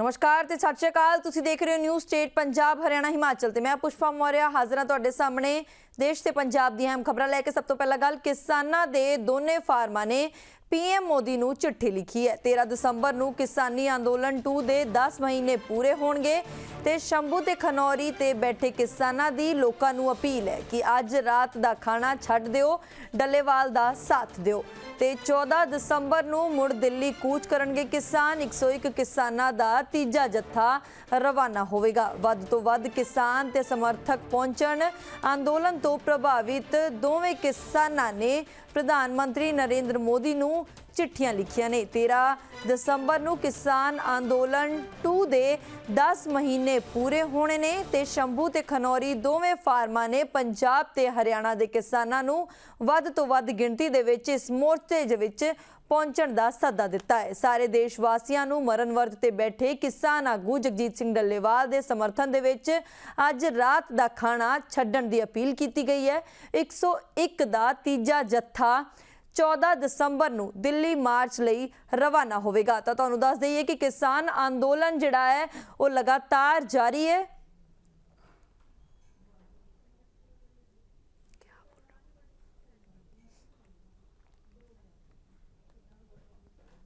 ਨਮਸਕਾਰ ਤੇ ਸਤਿ ਸ਼੍ਰੀ ਅਕਾਲ। ਤੁਸੀਂ ਦੇਖ ਰਹੇ ਹੋ ਨਿਊ ਸਟੇਟ ਪੰਜਾਬ, ਹਰਿਆਣਾ, ਹਿਮਾਚਲ ਤੇ ਮੈਂ ਪੁਸ਼ਪਾ ਮੌਰਿਆ, ਹਾਜ਼ਰ ਹਾਂ ਤੁਹਾਡੇ ਸਾਹਮਣੇ। ਦੇਸ਼ ਤੇ ਪੰਜਾਬ ਦੀਆਂ ਅਹਿਮ ਖਬਰਾਂ ਲੈ ਕੇ ਸਭ ਤੋਂ ਪਹਿਲਾਂ ਗੱਲ ਕਿਸਾਨਾਂ ਦੇ ਦੋਨੇ ਫਾਰਮਾਂ ਨੇ ਪੀਐਮ ਮੋਦੀ ਨੂੰ ਚਿੱਠੀ ਲਿਖੀ ਹੈ। 13 ਦਸੰਬਰ ਨੂੰ ਕਿਸਾਨੀ ਅੰਦੋਲਨ 2 ਦੇ 10 ਮਹੀਨੇ ਪੂਰੇ ਹੋਣਗੇ ਤੇ ਸ਼ੰਭੂ ਤੇ ਖਨੌਰੀ ਤੇ ਬੈਠੇ ਕਿਸਾਨਾਂ ਦੀ ਲੋਕਾਂ ਨੂੰ ਅਪੀਲ ਹੈ ਕਿ ਅੱਜ ਰਾਤ ਦਾ ਖਾਣਾ ਛੱਡ ਦਿਓ, ਡੱਲੇਵਾਲ ਦਾ ਸਾਥ ਦਿਓ। ਤੇ 14 ਦਸੰਬਰ ਨੂੰ ਮੁੜ ਦਿੱਲੀ ਕੂਚ ਕਰਨਗੇ ਕਿਸਾਨ। 101 ਕਿਸਾਨਾਂ ਦਾ ਤੀਜਾ ਜੱਥਾ ਰਵਾਨਾ ਹੋਵੇਗਾ। ਵੱਧ ਤੋਂ ਵੱਧ ਕਿਸਾਨ ਤੇ ਸਮਰਥਕ ਪਹੁੰਚਣ। ਅੰਦੋਲਨ ਤੋਂ ਪ੍ਰਭਾਵਿਤ ਦੋਵੇਂ ਕਿਸਾਨਾਂ ਨੇ ਪ੍ਰਧਾਨ ਮੰਤਰੀ ਨਰਿੰਦਰ ਮੋਦੀ ਨੂੰ ਚਿੱਠੀਆਂ ਲਿਖੀਆਂ ਨੇ। 13 ਦਸੰਬਰ ਨੂੰ ਕਿਸਾਨ ਅੰਦੋਲਨ 2 ਦੇ 10 ਮਹੀਨੇ ਪੂਰੇ ਹੋਣੇ ਨੇ ਤੇ ਸ਼ੰਭੂ ਤੇ ਖਨੌਰੀ ਦੋਵੇਂ ਫਾਰਮਾਂ ਨੇ ਪੰਜਾਬ ਤੇ ਹਰਿਆਣਾ ਦੇ ਕਿਸਾਨਾਂ ਨੂੰ ਵੱਧ ਤੋਂ ਵੱਧ ਗਿਣਤੀ ਦੇ ਵਿੱਚ ਇਸ ਮੋਰਚੇ ਦੇ ਵਿੱਚ ਪਹੁੰਚਣ ਦਾ ਸੱਦਾ ਦਿੱਤਾ ਹੈ। ਸਾਰੇ ਦੇਸ਼ ਵਾਸੀਆਂ ਨੂੰ ਮਰਨ ਵਰਤ ਤੇ ਬੈਠੇ ਕਿਸਾਨ ਆਗੂ ਜਗਜੀਤ ਸਿੰਘ ਡੱਲੇਵਾਲ ਦੇ ਸਮਰਥਨ ਦੇ ਵਿੱਚ ਅੱਜ ਰਾਤ ਦਾ ਖਾਣਾ ਛੱਡਣ ਦੀ ਅਪੀਲ ਕੀਤੀ ਗਈ ਹੈ। 101 ਦਾ ਤੀਜਾ ਜੱਥਾ 14 ਦਸੰਬਰ ਨੂੰ ਦਿੱਲੀ ਮਾਰਚ ਲਈ ਰਵਾਨਾ ਹੋਵੇਗਾ। ਤਾਂ ਤੁਹਾਨੂੰ ਦੱਸ ਦਈਏ ਕਿ ਕਿਸਾਨ ਅੰਦੋਲਨ ਜਿਹੜਾ ਹੈ, ਉਹ ਲਗਾਤਾਰ ਜਾਰੀ ਹੈ।